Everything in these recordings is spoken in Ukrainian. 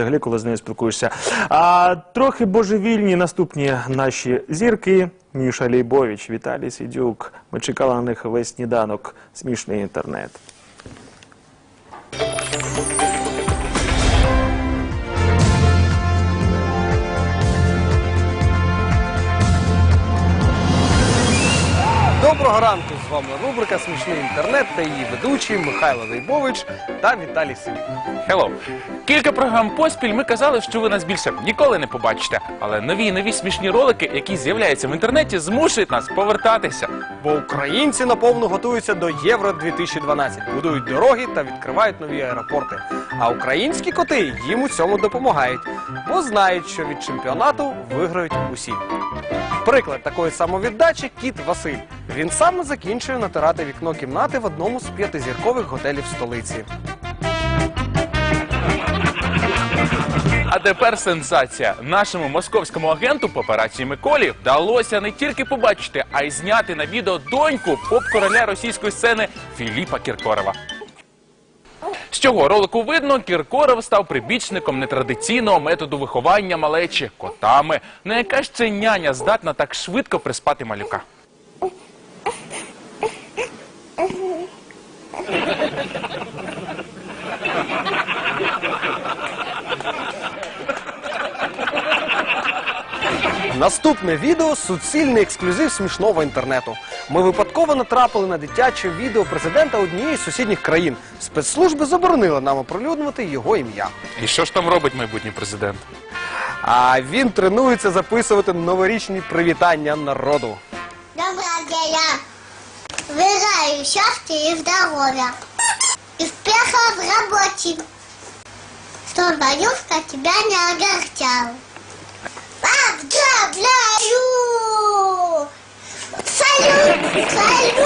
взагалі, коли з нею спілкуєшся. А трохи божевільні наступні наші зірки. Міша Лейбович, Віталій Сидюк. Ми чекали на них весь сніданок. Смішний інтернет. Доброго ранку! Вами рубрика Смішний інтернет та її ведучі Михайло Лейбович та Віталій Сидюк. Хеллоу. Кілька програм поспіль ми казали, що ви нас більше ніколи не побачите. Але нові нові смішні ролики, які з'являються в інтернеті, змушують нас повертатися. Бо українці наповну готуються до Євро 2012, будують дороги та відкривають нові аеропорти. А українські коти їм у цьому допомагають, бо знають, що від чемпіонату виграють усі. Приклад такої самовіддачі кіт Василь. Він саме закінчує натирати вікно кімнати в одному з п'ятизіркових готелів столиці. А тепер сенсація. Нашому московському агенту по операції Миколі вдалося не тільки побачити, а й зняти на відео доньку поп-короля російської сцени Філіпа Кіркорова. З цього ролику видно, Кіркоров став прибічником нетрадиційного методу виховання малечі котами. На яка ж це няня здатна так швидко приспати малюка? Наступне відео суцільний ексклюзив смішного інтернету. Ми випадково натрапили на дитяче відео президента однієї з сусідніх країн. Спецслужби заборонили нам оприлюднювати його ім'я. І що ж там робить майбутній президент? А він тренується записувати новорічні привітання народу. Доброго дня! Желаю счастья и здоровья. И успехов в работе. Чтобы Ванюшка тебя не огорчал. Поздравляю! Салют! Салют!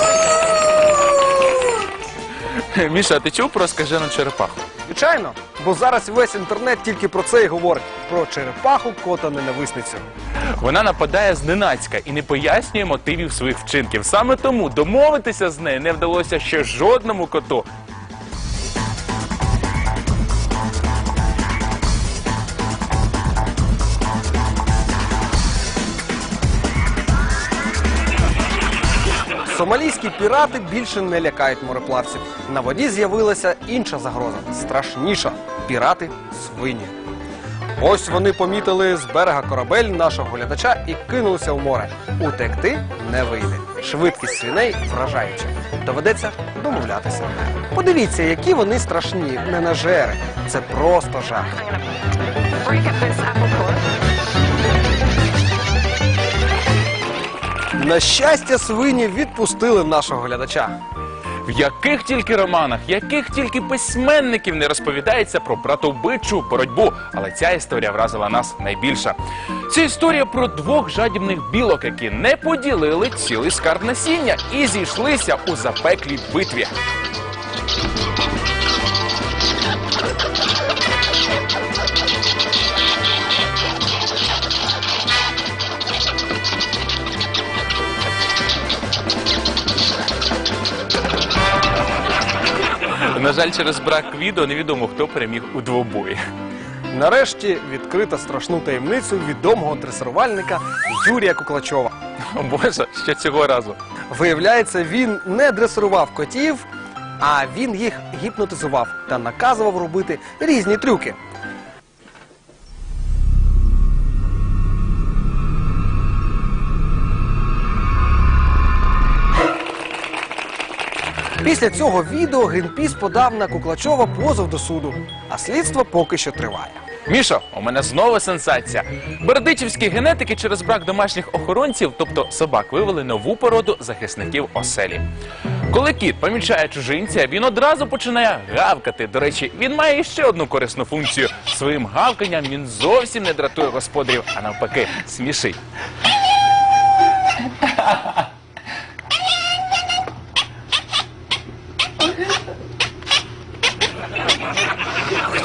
Міша, а ти чув про скажену черепаху? Звичайно, бо зараз весь інтернет тільки про це і говорить: про черепаху кота ненависницю. Вона нападає зненацька і не пояснює мотивів своїх вчинків. Саме тому домовитися з нею не вдалося ще жодному коту. Сомалійські пірати більше не лякають мореплавців. На воді з'явилася інша загроза страшніша пірати свині. Ось вони помітили з берега корабель нашого глядача і кинулися в море. Утекти не вийде. Швидкість свиней вражаюча. Доведеться домовлятися. Подивіться, які вони страшні, ненажери. Це просто жах. На щастя, свині відпустили нашого глядача. В яких тільки романах, яких тільки письменників не розповідається про братовбичу боротьбу, але ця історія вразила нас найбільше. Це історія про двох жадібних білок, які не поділили цілий скарб насіння і зійшлися у запеклій битві. На жаль, через брак відео невідомо хто переміг у двобої. Нарешті відкрита страшну таємницю відомого дресирувальника Юрія Куклачова. О Боже, що цього разу. Виявляється, він не дресирував котів, а він їх гіпнотизував та наказував робити різні трюки. Після цього відео Грінпіс подав на Куклачова позов до суду, а слідство поки що триває. Мішо, у мене знову сенсація. Бердичівські генетики через брак домашніх охоронців, тобто собак, вивели нову породу захисників оселі. Коли кіт помічає чужинця, він одразу починає гавкати. До речі, він має ще одну корисну функцію. Своїм гавканням він зовсім не дратує господарів, а навпаки, смішить.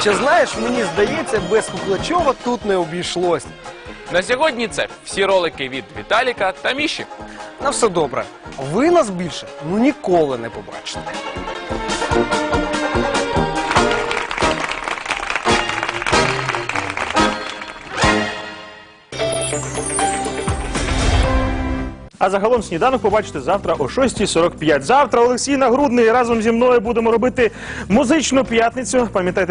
Хоча знаєш, мені здається, без Куклачова тут не обійшлось. На сьогодні це всі ролики від Віталіка та Міші. На все добре. Ви нас більше ну ніколи не побачите. А загалом сніданок побачите завтра о 6.45. Завтра Олексій Нагрудний разом зі мною будемо робити музичну п'ятницю. Пам'ятайте.